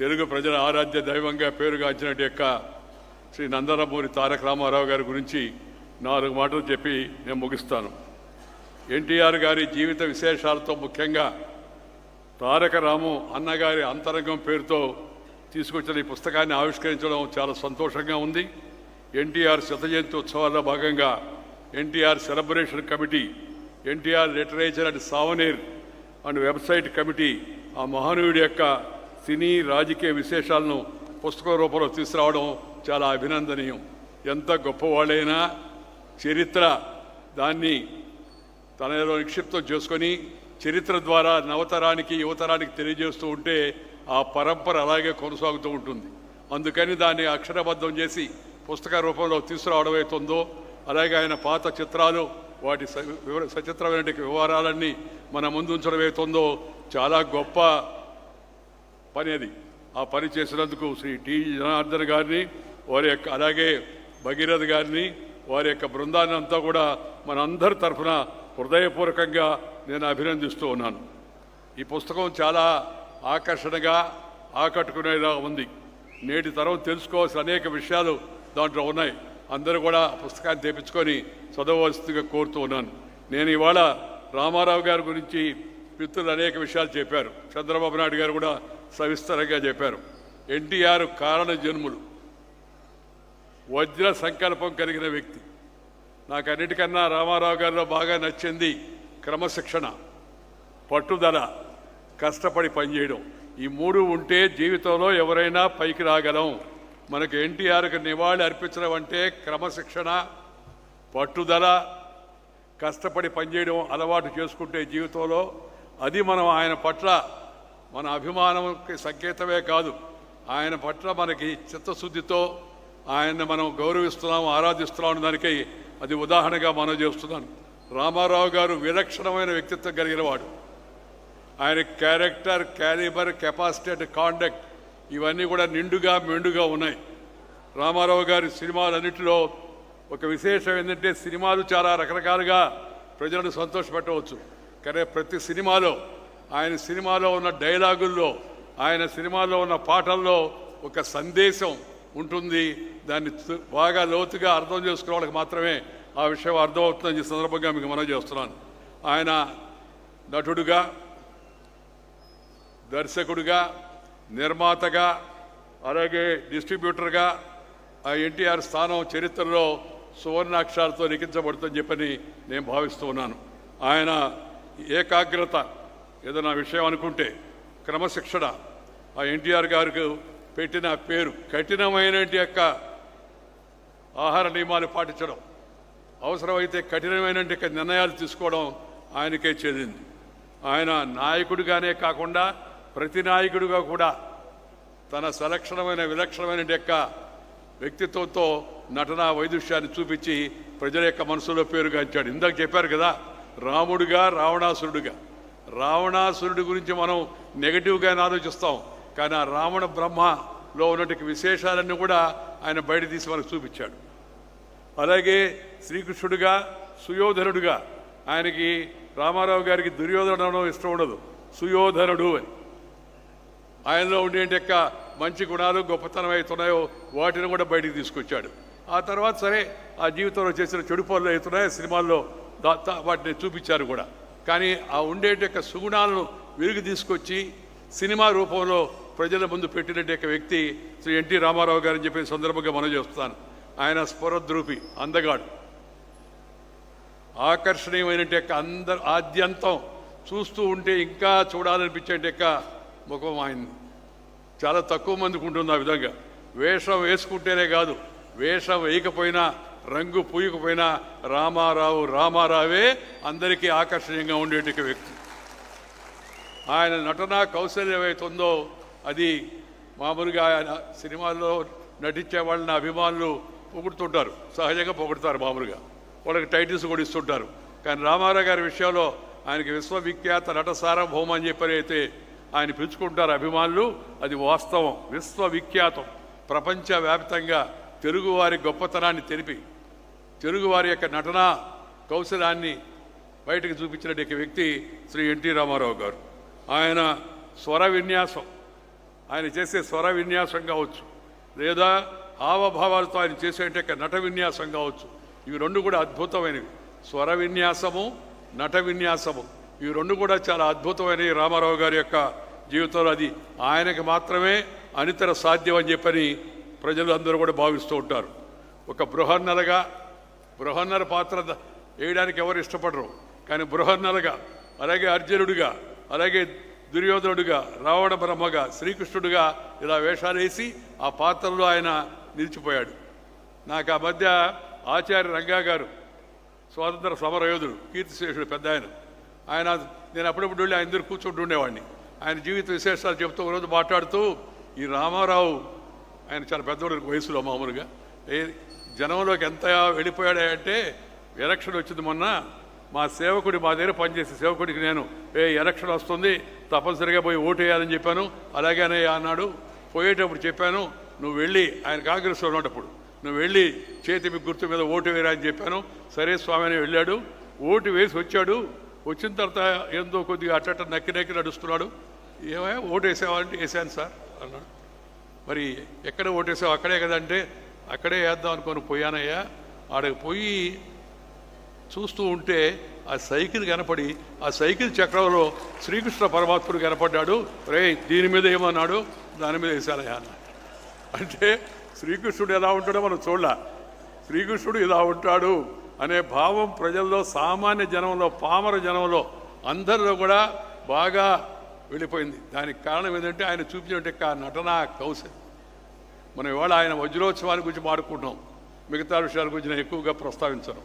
తెలుగు ప్రజల ఆరాధ్య దైవంగా పేరుగాంచినట్టు యొక్క శ్రీ నందనమూరి తారక రామారావు గారి గురించి నాలుగు మాటలు చెప్పి నేను ముగిస్తాను. ఎన్టీఆర్ గారి జీవిత విశేషాలతో ముఖ్యంగా తారక రాము అన్నగారి అంతరంగం పేరుతో తీసుకొచ్చిన ఈ పుస్తకాన్ని ఆవిష్కరించడం చాలా సంతోషంగా ఉంది. ఎన్టీఆర్ శత జయంతి ఉత్సవాల్లో భాగంగా NTR celebration committee NTR literature and souvenir and website committee ఆ మహానీయుడి యొక్క సినీ రాజకీయ విశేషాలను పుస్తక రూపంలో తీసుకురావడం చాలా అభినందనీయం. ఎంత గొప్పవాళ్ళైనా చరిత్ర దాన్ని తనలో నిక్షిప్తం చేసుకొని చరిత్ర ద్వారా నవతరానికి యువతరానికి తెలియజేస్తూ ఉంటే ఆ పరంపర అలాగే కొనసాగుతూ ఉంటుంది. అందుకని దాన్ని అక్షరబద్ధం చేసి పుస్తక రూపంలో తీసుకురావడం అవుతుందో అలాగే ఆయన పాత చిత్రాలు వాటి స- వివర సచిత్రమైన వివరాలన్నీ మన ముందు ఉంచడం అవుతుందో చాలా గొప్ప పని అది. ఆ పని చేసినందుకు శ్రీ టి జనార్దన్ గారిని వారి యొక్క అలాగే భగీరథ్ గారిని వారి యొక్క బృందాన్ని అంతా కూడా మనందరి తరఫున హృదయపూర్వకంగా నేను అభినందిస్తూ ఉన్నాను. ఈ పుస్తకం చాలా ఆకర్షణగా ఆకట్టుకునేలా ఉంది. నేటి తరం తెలుసుకోవాల్సిన అనేక విషయాలు దాంట్లో ఉన్నాయి. అందరూ కూడా పుస్తకాన్ని తెప్పించుకొని చదవవలసిందిగా కోరుతూ ఉన్నాను. నేను ఇవాళ రామారావు గారి గురించి మిత్రులు అనేక విషయాలు చెప్పారు. చంద్రబాబు నాయుడు గారు కూడా సవిస్తరంగా చెప్పారు. ఎన్టీఆర్ కారణ జన్ములు. వజ్ర సంకల్పం కలిగిన వ్యక్తి. నాకు అన్నిటికన్నా రామారావు గారిలో బాగా నచ్చింది క్రమశిక్షణ పట్టుదల కష్టపడి పనిచేయడం. ఈ మూడు ఉంటే జీవితంలో ఎవరైనా పైకి రాగలం. మనకు ఎన్టీఆర్కి నివాళి అర్పించడం అంటే క్రమశిక్షణ పట్టుదల కష్టపడి పనిచేయడం అలవాటు చేసుకుంటే జీవితంలో అది మనం ఆయన పట్ల మన అభిమానంకి సంకేతమే కాదు. ఆయన పట్ల మనకి చిత్తశుద్ధితో ఆయన్ని మనం గౌరవిస్తున్నాం ఆరాధిస్తున్నాం దానికి అది ఉదాహరణగా మనం చేస్తున్నాను. రామారావు గారు విలక్షణమైన వ్యక్తిత్వం కలిగిన వాడు. ఆయన character calibre capacity and conduct ఇవన్నీ కూడా నిండుగా మెండుగా ఉన్నాయి. రామారావు గారి సినిమాలన్నింటిలో ఒక విశేషం ఏంటంటే సినిమాలు చాలా రకరకాలుగా ప్రజలను సంతోషపెట్టవచ్చు. కానీ ప్రతి సినిమాలో ఆయన సినిమాలో ఉన్న డైలాగుల్లో ఆయన సినిమాలో ఉన్న పాటల్లో ఒక సందేశం ఉంటుంది. దాన్ని తు- బాగా లోతుగా అర్థం చేసుకునే వాళ్ళకి మాత్రమే ఆ విషయం అర్థమవుతుందని ఈ సందర్భంగా మీకు మనం చేస్తున్నాను. ఆయన నటుడుగా దర్శకుడిగా నిర్మాతగా అలాగే డిస్ట్రిబ్యూటర్గా ఆ ఎన్టీఆర్ స్థానం చరిత్రలో సువర్ణాక్షరాలతో లిఖించబడుతుందని చెప్పని నేను భావిస్తూ ఉన్నాను. ఆయన ఏకాగ్రత ఏదైనా విషయం అనుకుంటే క్రమశిక్షణ. ఆ ఎన్టీఆర్ గారికి పెట్టిన పేరు కఠినమైన యొక్క ఆహార నియమాలు పాటించడం. అవసరమైతే కఠినమైన నిర్ణయాలు తీసుకోవడం ఆయనకే చెందింది. ఆయన నాయకుడిగానే కాకుండా ప్రతి నాయకుడిగా కూడా తన సలక్షణమైన విలక్షణమైన యొక్క వ్యక్తిత్వంతో నటనా వైదుష్యాన్ని చూపించి ప్రజల యొక్క మనసులో పేరుగాంచాడు. ఇందాక చెప్పారు కదా రాముడుగా రావణాసురుడిగా. రావణాసురుడి గురించి మనం నెగటివ్గా ఆలోచిస్తాం. కానీ ఆ రావణ బ్రహ్మలో ఉన్నటువంటి విశేషాలన్నీ కూడా ఆయన బయట తీసి మనకు చూపించాడు. అలాగే శ్రీకృష్ణుడిగా సుయోధనుడుగా ఆయనకి రామారావు గారికి దుర్యోధన ఇష్టం ఉండదు. సుయోధనుడు అని. ఆయనలో ఉండే యొక్క మంచి గుణాలు గొప్పతనం అవుతున్నాయో వాటిని కూడా బయటికి తీసుకొచ్చాడు. ఆ తర్వాత సరే ఆ జీవితంలో చేసిన చెడు పనులు అవుతున్నాయో సినిమాల్లో వాటిని చూపించారు కూడా. కానీ ఆ ఉండేటి యొక్క సుగుణాలను వెలుగు తీసుకొచ్చి సినిమా రూపంలో ప్రజల ముందు పెట్టినట్టు యొక్క వ్యక్తి శ్రీ ఎన్టీ రామారావు గారని చెప్పిన సందర్భంగా మనం చేస్తాను ఆయన స్ఫురద్రూపి అందగాడు. ఆకర్షణీయమైన యొక్క అందరు ఆద్యంతం చూస్తూ ఉంటే ఇంకా చూడాలనిపించే యొక్క ముఖం ఆయన్ని చాలా తక్కువ మందికి ఉంటుంది ఆ విధంగా. వేషం వేసుకుంటేనే కాదు వేషం వేయకపోయినా రంగు పూయకపోయినా రామారావు రామారావే అందరికీ ఆకర్షణీయంగా ఉండేట వ్యక్తి. ఆయన నటన కౌశల్యం అది మామూలుగా ఆయన సినిమాల్లో నటించే వాళ్ళని అభిమానులు పొగుడుతుంటారు. సహజంగా పొగుడుతారు మామూలుగా. వాళ్ళకి టైటిల్స్ కూడా ఇస్తుంటారు. కానీ రామారావు గారి విషయంలో ఆయనకి విశ్వవిఖ్యాత నట సార్వభౌమం అని చెప్పని అయితే ఆయన పిలుచుకుంటారు అభిమానులు అది వాస్తవం. విశ్వవిఖ్యాతం. ప్రపంచవ్యాప్తంగా తెలుగువారి గొప్పతనాన్ని తెలిపి తెలుగువారి యొక్క నటన కౌశలాన్ని బయటకు చూపించిన వ్యక్తి శ్రీ ఎన్టీ రామారావు గారు. ఆయన స్వర విన్యాసం ఆయన చేసే స్వర విన్యాసం కావచ్చు లేదా హావభావాలతో ఆయన చేసే నట విన్యాసం కావచ్చు. ఇవి రెండు కూడా అద్భుతమైనవి. స్వర విన్యాసము నట విన్యాసము. ఇవి రెండు కూడా చాలా అద్భుతమైనవి రామారావు గారి యొక్క జీవితంలో. అది ఆయనకి మాత్రమే అనితర సాధ్యం అని చెప్పని ప్రజలు అందరూ కూడా భావిస్తూ ఉంటారు. ఒక బృహన్నరగా బృహన్నర పాత్ర వేయడానికి ఎవరు ఇష్టపడరు. కానీ బృహన్నరగా అలాగే అర్జునుడిగా అలాగే దుర్యోధనుడిగా రావణ బ్రహ్మగా శ్రీకృష్ణుడిగా ఇలా వేషాలు వేసి ఆ పాత్రలో ఆయన నిలిచిపోయాడు. నాకు ఆ మధ్య ఆచార్య రంగా గారు స్వాతంత్ర సమరయోధుడు కీర్తిశేషుడు పెద్ద ఆయన. ఆయన నేను అప్పుడప్పుడు వెళ్ళి ఆయన దగ్గర కూర్చుంటూ ఉండేవాడిని ఆయన జీవిత విశేషాలు చెప్తూ ఒకరోజు మాట్లాడుతూ ఈ రామారావు ఆయన చాలా పెద్దవాడు వయసులో మామూలుగా. ఏ జనంలోకి ఎంత వెళ్ళిపోయాడంటే ఎలక్షన్ వచ్చింది మొన్న మా సేవకుడి మా దగ్గర పనిచేసే సేవకుడికి నేను ఏ ఎలక్షన్ వస్తుంది తప్పనిసరిగా పోయి ఓటు వేయాలని చెప్పాను. అలాగేనే అన్నాడు. పోయేటప్పుడు చెప్పాను నువ్వు వెళ్ళి ఆయన కాంగ్రెస్లో ఉన్నప్పుడు నువ్వు వెళ్ళి చేతి మీ గుర్తు మీద ఓటు వేయరా అని చెప్పాను. సరే స్వామి అని వెళ్ళాడు. ఓటు వేసి వచ్చాడు. వచ్చిన తర్వాత ఏందో కొద్దిగా అట్టట నక్కి నక్కి నడుస్తున్నాడు. ఏమయ్యా ఓటు వేసావా అంటే వేసాను సార్ అన్నాడు. మరి ఎక్కడ ఓటేసావు? అక్కడే కదంటే అక్కడే వేద్దాం అనుకొని పోయానయ్యా. ఆడకి పోయి చూస్తూ ఉంటే ఆ సైకిల్ కనపడి ఆ సైకిల్ చక్రంలో శ్రీకృష్ణ పరమాత్ముడు కనపడ్డాడు. రే దీని మీద ఏమన్నాడు? దాని మీద వేసానయ్యా అన్న అంటే శ్రీకృష్ణుడు ఎలా ఉంటాడో మనం చూడలే. శ్రీకృష్ణుడు ఇలా ఉంటాడు అనే భావం ప్రజల్లో సామాన్య జనంలో పామర జనంలో అందరిలో కూడా బాగా వెళ్ళిపోయింది. దానికి కారణం ఏంటంటే ఆయన చూపించే నటన కౌశల్. మనం ఇవాళ ఆయన వజ్రోత్సవాల గురించి మాడుకుంటున్నాం. మిగతా విషయాల గురించి నేను ఎక్కువగా ప్రస్తావించను.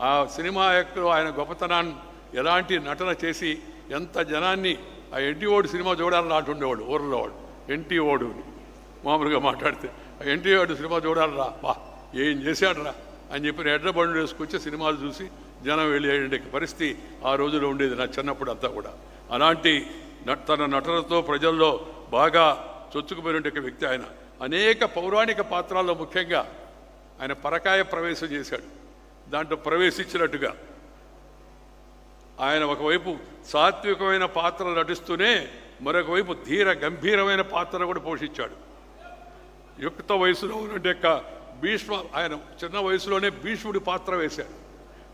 ఆ సినిమా యొక్క ఆయన గొప్పతనాన్ని ఎలాంటి నటన చేసి ఎంత జనాన్ని ఆ ఎన్టీ ఓడు సినిమా చూడాలని అంటుండేవాడు ఊర్లో వాడు. ఎన్టీ ఓడు మామూలుగా మాట్లాడితే ఆ ఎన్టీ ఓడు సినిమా చూడాలరా బా ఏం చేశాడురా అని చెప్పి ఎడ్ల బండ్లు వేసుకొచ్చి సినిమాలు చూసి జనం వెళ్ళే పరిస్థితి ఆ రోజులో ఉండేది నా చిన్నప్పుడు అంతా కూడా. అలాంటి తన నటనతో ప్రజల్లో బాగా చొచ్చుకుపోయిన వ్యక్తి ఆయన. అనేక పౌరాణిక పాత్రల్లో ముఖ్యంగా ఆయన పరకాయ ప్రవేశం చేశాడు. దాంట్లో ప్రవేశించినట్టుగా ఆయన ఒకవైపు సాత్వికమైన పాత్ర నటిస్తూనే మరొక వైపు ధీర గంభీరమైన పాత్ర కూడా పోషించాడు. యుక్త వయసులో ఉన్నట్టు భీష్మ ఆయన చిన్న వయసులోనే భీష్ముడి పాత్ర వేశాడు.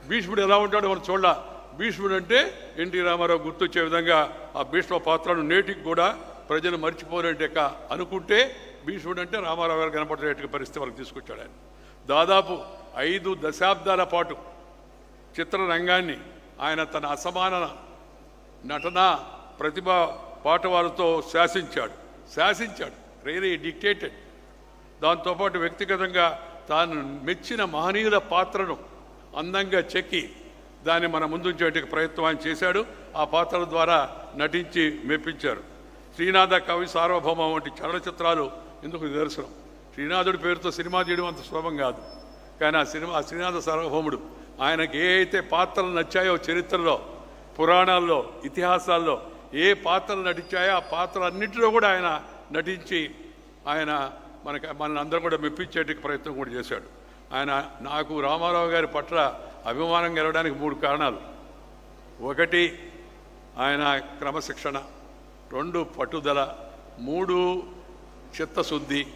భీష్ముడు ఎలా ఉంటాడో మనం చూడాలి. భీష్ముడు అంటే ఎన్టీ రామారావు గుర్తొచ్చే విధంగా ఆ భీష్మ పాత్రను నేటికి కూడా ప్రజలు మర్చిపోలేట అనుకుంటే భీష్ముడు అంటే రామారావు గారు కనపడేట్టుగా పరిస్థితి వాళ్ళకి తీసుకొచ్చాడు ఆయన. దాదాపు ఐదు దశాబ్దాల పాటు చిత్రరంగాన్ని ఆయన తన అసమాన నటన ప్రతిభ పాటవాలతో శాసించాడు. శాసించాడు. రియలీ డిక్టేటెడ్ దాంతోపాటు వ్యక్తిగతంగా తాను మెచ్చిన మహనీయుల పాత్రను అందంగా చెక్కి దాన్ని మన ముందుంచేటికి ప్రయత్నం ఆయన చేశాడు. ఆ పాత్రల ద్వారా నటించి మెప్పించారు. శ్రీనాథ కవి సార్వభౌమ వంటి చలనచిత్రాలు ఎందుకు నిదర్శనం? శ్రీనాథుడి పేరుతో సినిమా తీయడం అంత సులభం కాదు. కానీ ఆ సినిమా ఆ శ్రీనాథ సార్వభౌముడు ఆయనకి ఏ అయితే పాత్రలు నచ్చాయో చరిత్రలో పురాణాల్లో ఇతిహాసాల్లో ఏ పాత్రలు నటించాయో ఆ పాత్రలన్నింటిలో కూడా ఆయన నటించి ఆయన మనకి మనల్ని అందరూ కూడా మెప్పించేటికి ప్రయత్నం కూడా చేశాడు. ఆయన నాకు రామారావు గారి పట్ల అభిమానం గెలవడానికి మూడు కారణాలు. ఒకటి ఆయన క్రమశిక్షణ. రెండు పట్టుదల. మూడు చిత్తశుద్ధి.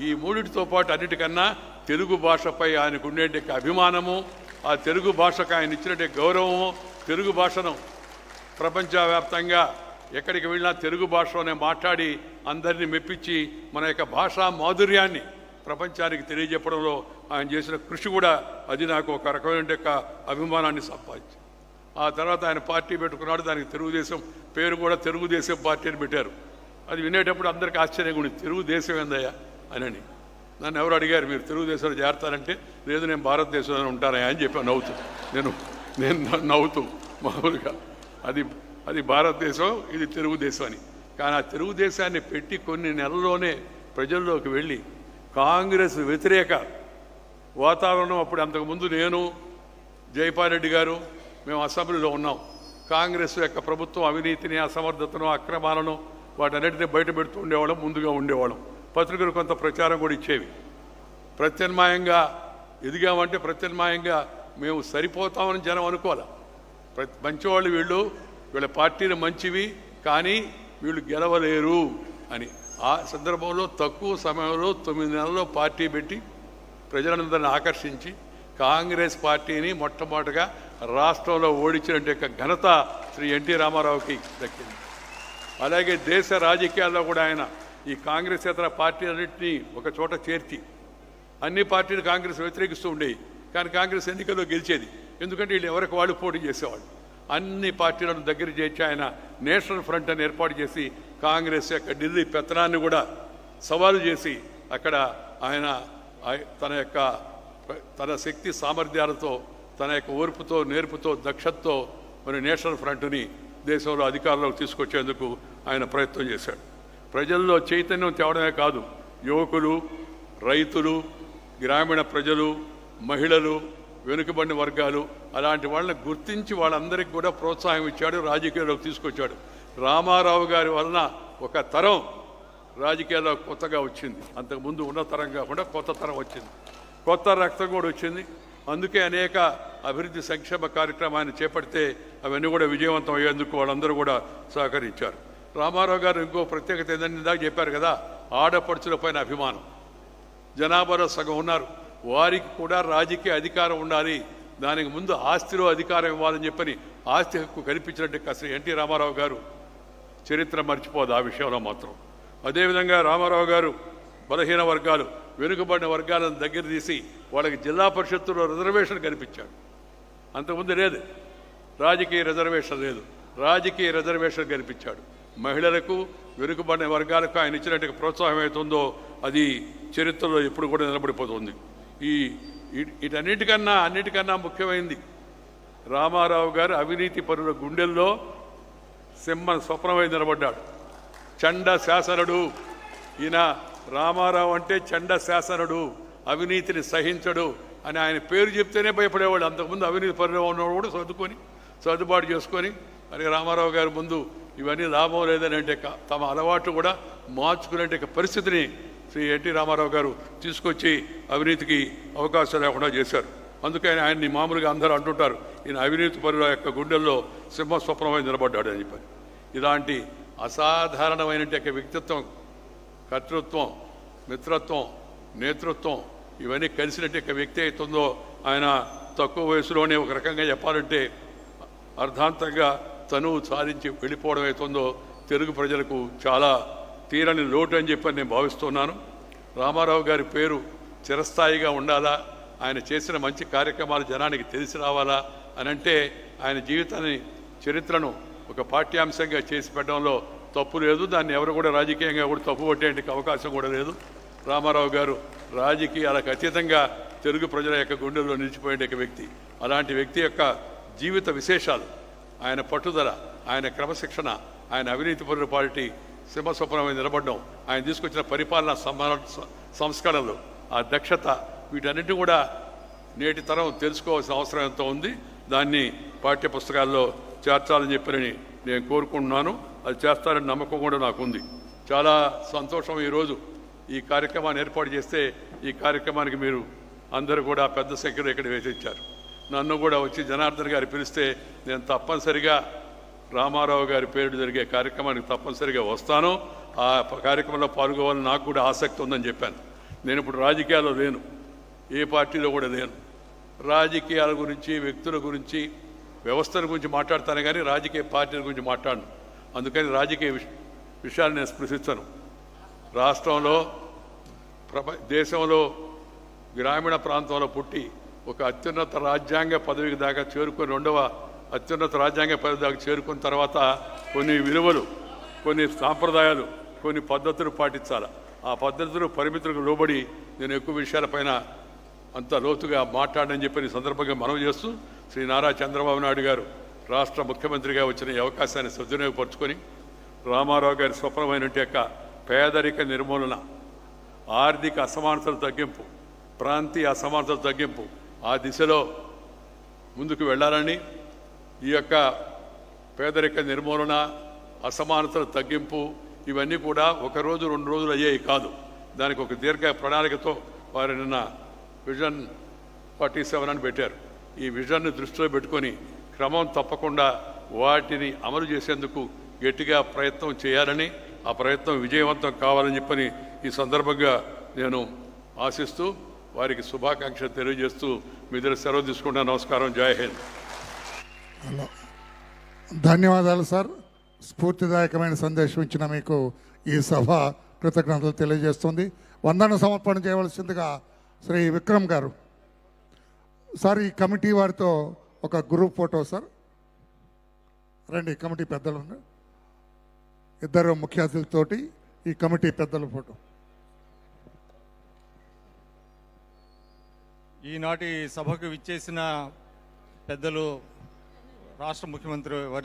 ఈ మూడిటితో పాటు అన్నిటికన్నా తెలుగు భాషపై ఆయనకు ఉండేటి అభిమానము ఆ తెలుగు భాషకు ఆయన ఇచ్చినట్టు గౌరవము తెలుగు భాషను ప్రపంచవ్యాప్తంగా ఎక్కడికి వెళ్ళినా తెలుగు భాషలోనే మాట్లాడి అందరినీ మెప్పించి మన యొక్క భాషా మాధుర్యాన్ని ప్రపంచానికి తెలియజెప్పడంలో ఆయన చేసిన కృషి కూడా అది నాకు ఒక రకమైన యొక్క అభిమానాన్ని సంపాదించింది. ఆ తర్వాత ఆయన పార్టీ పెట్టుకున్నాడు దానికి తెలుగుదేశం పేరు కూడా తెలుగుదేశం పార్టీ అని పెట్టారు. అది వినేటప్పుడు అందరికీ ఆశ్చర్యంగా ఉంది తెలుగుదేశం ఏందయ్యా అని నన్ను ఎవరు అడిగారు మీరు తెలుగుదేశంలో చేరతారంటే లేదు నేను భారతదేశంలో ఉంటానయ్యా అని చెప్పి నవ్వుతూ నేను నేను నవ్వుతూ మామూలుగా అది అది భారతదేశం ఇది తెలుగుదేశం అని. కానీ ఆ తెలుగుదేశాన్ని పెట్టి కొన్ని నెలల్లోనే ప్రజల్లోకి వెళ్ళి కాంగ్రెస్ వ్యతిరేక వాతావరణం అప్పుడు అంతకుముందు నేను జైపాల్ రెడ్డి గారు మేము అసెంబ్లీలో ఉన్నాం. కాంగ్రెస్ యొక్క ప్రభుత్వం అవినీతిని అసమర్థతను అక్రమాలను వాటన్నిటిని బయట పెడుతూ ఉండేవాళ్ళం ముందుగా ఉండేవాళ్ళం. పత్రికలు కొంత ప్రచారం కూడా ఇచ్చేవి. ప్రత్యామ్నాయంగా ఎదిగామంటే ప్రత్యామ్నాయంగా మేము సరిపోతామని జనం అనుకోవాలి. మంచివాళ్ళు వీళ్ళు వీళ్ళ పార్టీలు మంచివి కానీ వీళ్ళు గెలవలేరు అని. ఆ సందర్భంలో తక్కువ సమయంలో తొమ్మిది నెలల్లో పార్టీ పెట్టి ప్రజలందరిని ఆకర్షించి కాంగ్రెస్ పార్టీని మొట్టమొదటిగా రాష్ట్రంలో ఓడించినటువంటి యొక్క ఘనత శ్రీ ఎన్టీ రామారావుకి దక్కింది. అలాగే దేశ రాజకీయాల్లో కూడా ఆయన ఈ కాంగ్రెస్ ఇతర పార్టీలన్నింటినీ ఒక చోట చేర్చి అన్ని పార్టీలు కాంగ్రెస్ వ్యతిరేకిస్తూ ఉండేవి కానీ కాంగ్రెస్ ఎన్నికల్లో గెలిచేది. ఎందుకంటే వీళ్ళు ఎవరికి వాళ్ళు పోటీ చేసేవాళ్ళు. అన్ని పార్టీలను దగ్గర చేర్చి ఆయన నేషనల్ ఫ్రంట్ అని ఏర్పాటు చేసి కాంగ్రెస్ యొక్క ఢిల్లీ పెత్తనాన్ని కూడా సవాలు చేసి అక్కడ ఆయన తన యొక్క తన శక్తి సామర్థ్యాలతో తన యొక్క ఓర్పుతో నేర్పుతో దక్షతతో మరి నేషనల్ ఫ్రంట్ని దేశంలో అధికారంలోకి తీసుకొచ్చేందుకు ఆయన ప్రయత్నం చేశాడు. ప్రజల్లో చైతన్యం తేవడమే కాదు యువకులు రైతులు గ్రామీణ ప్రజలు మహిళలు వెనుకబడిన వర్గాలు అలాంటి వాళ్ళని గుర్తించి వాళ్ళందరికీ కూడా ప్రోత్సాహం ఇచ్చాడు రాజకీయాల్లోకి తీసుకొచ్చాడు. రామారావు గారి వలన ఒక తరం రాజకీయాల్లో కొత్తగా వచ్చింది. అంతకుముందు ఉన్న తరం కాకుండా కొత్త తరం వచ్చింది. కొత్త రక్తం కూడా వచ్చింది. అందుకే అనేక అభివృద్ధి సంక్షేమ కార్యక్రమాన్ని చేపడితే అవన్నీ కూడా విజయవంతం అయ్యేందుకు వాళ్ళందరూ కూడా సహకరించారు. రామారావు గారు ఇంకో ప్రత్యేకత ఏంటని ఇందాక చెప్పారు కదా ఆడపడుచుల పైన అభిమానం. జనాభాలో సగం ఉన్నారు. వారికి కూడా రాజకీయ అధికారం ఉండాలి. దానికి ముందు ఆస్తిలో అధికారం ఇవ్వాలని చెప్పని ఆస్తి హక్కు కల్పించినట్టు కాస్త ఎన్టీ రామారావు గారు చరిత్ర మర్చిపోదు ఆ విషయంలో మాత్రం. అదేవిధంగా రామారావు గారు బలహీన వర్గాలు వెనుకబడిన వర్గాలను దగ్గర తీసి వాళ్ళకి జిల్లా పరిషత్తులో రిజర్వేషన్ కనిపించాడు అంతకుముందు లేదు. రాజకీయ రిజర్వేషన్ లేదు. రాజకీయ రిజర్వేషన్ కనిపించాడు మహిళలకు వెనుకబడిన వర్గాలకు ఆయన ఇచ్చినట్టు ప్రోత్సాహం అవుతుందో అది చరిత్రలో ఎప్పుడు కూడా నిలబడిపోతుంది. ఈ ఈ- వీటన్నిటికన్నా అన్నిటికన్నా ముఖ్యమైనది రామారావు గారు అవినీతి పరుల గుండెల్లో సింహ స్వప్నమై నిలబడ్డాడు. చండ శాసనుడు. ఈయన రామారావు అంటే చండ శాసనుడు అవినీతిని సహించడు అని ఆయన పేరు చెప్తేనే భయపడేవాడు అంతకుముందు అవినీతి పరిణామం ఉన్నవాడు కూడా సర్దుకొని సర్దుబాటు చేసుకొని మరి రామారావు గారి ముందు ఇవన్నీ లాభం లేదని అంటే తమ అలవాటు కూడా మార్చుకునే పరిస్థితిని శ్రీ ఎన్టీ రామారావు గారు తీసుకొచ్చి అవినీతికి అవకాశం లేకుండా చేశారు. అందుకని ఆయన్ని మామూలుగా అందరూ అంటుంటారు ఈయన అవినీతి పరుల యొక్క గుండెల్లో సింహస్వప్నమై నిలబడ్డాడు అని చెప్పి. ఇలాంటి అసాధారణమైన వ్యక్తిత్వం కర్తృత్వం మిత్రత్వం నేతృత్వం ఇవన్నీ కలిసినట్టు వ్యక్తి అవుతుందో ఆయన తక్కువ వయసులోనే ఒక రకంగా చెప్పాలంటే అర్ధాంతంగా తనువు సాధించి వెళ్ళిపోవడం అవుతుందో తెలుగు ప్రజలకు చాలా తీరని లోటు అని చెప్పి నేను భావిస్తున్నాను. రామారావు గారి పేరు చిరస్థాయిగా ఉండాలా? ఆయన చేసిన మంచి కార్యక్రమాలు జనానికి తెలిసి రావాలా? అని అంటే ఆయన జీవితాన్ని చరిత్రను ఒక పాఠ్యాంశంగా చేసి పెట్టడంలో తప్పు లేదు. దాన్ని ఎవరు కూడా రాజకీయంగా కూడా తప్పు పట్టేందుకు అవకాశం కూడా లేదు. రామారావు గారు రాజకీయాలకు అతీతంగా తెలుగు ప్రజల యొక్క గుండెల్లో నిలిచిపోయే ఒక వ్యక్తి. అలాంటి వ్యక్తి యొక్క జీవిత విశేషాలు ఆయన పట్టుదల ఆయన క్రమశిక్షణ ఆయన అవినీతి పరుల పార్టీ సింహస్వప్నమై నిలబడడం ఆయన తీసుకొచ్చిన పరిపాలన సంస్కరణలు ఆ దక్షత వీటన్నిటి కూడా నేటి తరం తెలుసుకోవాల్సిన అవసరం ఎంతో ఉంది. దాన్ని పాఠ్య పుస్తకాల్లో చేర్చాలని చెప్పని నేను కోరుకుంటున్నాను. అది చేస్తారని నమ్మకం కూడా నాకు ఉంది చాలా సంతోషం ఈరోజు ఈ కార్యక్రమాన్ని ఏర్పాటు చేస్తే ఈ కార్యక్రమానికి మీరు అందరూ కూడా పెద్ద సంఖ్యలో ఇక్కడ వేసించారు నన్ను కూడా వచ్చి జనార్దన్ గారు పిలిస్తే నేను తప్పనిసరిగా రామారావు గారి పేరు జరిగే కార్యక్రమానికి తప్పనిసరిగా వస్తాను. ఆ కార్యక్రమంలో పాల్గొవాలని నాకు కూడా ఆసక్తి ఉందని చెప్పాను. నేను ఇప్పుడు రాజకీయాల్లో లేను. ఏ పార్టీలో కూడా లేను. రాజకీయాల గురించి వ్యక్తుల గురించి వ్యవస్థల గురించి మాట్లాడతాను కానీ రాజకీయ పార్టీల గురించి మాట్లాడను. అందుకని రాజకీయ విషయాలు నేను స్పృశించను. రాష్ట్రంలో ప్రప దేశంలో గ్రామీణ ప్రాంతంలో పుట్టి ఒక అత్యున్నత రాజ్యాంగ పదవికి దాకా చేరుకొని రెండవ అత్యున్నత రాజ్యాంగ పదవి దాకా చేరుకున్న తర్వాత కొన్ని విలువలు కొన్ని సాంప్రదాయాలు కొన్ని పద్ధతులు పాటించాలి. ఆ పద్ధతులు పరిమితులకు లోబడి నేను ఎక్కువ విషయాలపైన అంత లోతుగా మాట్లాడని చెప్పి సందర్భంగా మనవి చేస్తూ శ్రీ నారా చంద్రబాబు నాయుడు గారు రాష్ట్ర ముఖ్యమంత్రిగా వచ్చిన ఈ అవకాశాన్ని సద్వినియోగపరుచుకొని రామారావు గారి స్వప్నమైన యొక్క పేదరిక నిర్మూలన ఆర్థిక అసమానతల తగ్గింపు ప్రాంతీయ అసమానతల తగ్గింపు ఆ దిశలో ముందుకు వెళ్ళాలని ఈ యొక్క పేదరిక నిర్మూలన అసమానతల తగ్గింపు ఇవన్నీ కూడా ఒకరోజు రెండు రోజులు అయ్యేవి కాదు. దానికి ఒక దీర్ఘ ప్రణాళికతో వారు నిన్న విజన్ ఫార్టీ సెవెన్ అని పెట్టారు. ఈ విజన్ను దృష్టిలో పెట్టుకొని క్రమం తప్పకుండా వాటిని అమలు చేసేందుకు గట్టిగా ప్రయత్నం చేయాలని ఆ ప్రయత్నం విజయవంతం కావాలని చెప్పని ఈ సందర్భంగా నేను ఆశిస్తూ వారికి శుభాకాంక్షలు తెలియజేస్తూ మీ దగ్గర సెలవు తీసుకుంటా నమస్కారం. జై హింద్. ధన్యవాదాలు సార్. స్ఫూర్తిదాయకమైన సందేశం ఇచ్చిన మీకు ఈ సభ కృతజ్ఞతలు తెలియజేస్తుంది. వందన సమర్పణ చేయవలసిందిగా శ్రీ విక్రమ్ గారు సార్ ఈ కమిటీ వారితో ఒక గ్రూప్ ఫోటో సార్ రండి కమిటీ పెద్దలు ఉన్నారు. ఇద్దరు ముఖ్య అతిథులతోటి ఈ కమిటీ పెద్దల ఫోటో ఈనాటి సభకు విచ్చేసిన పెద్దలు రాష్ట్ర ముఖ్యమంత్రి వరి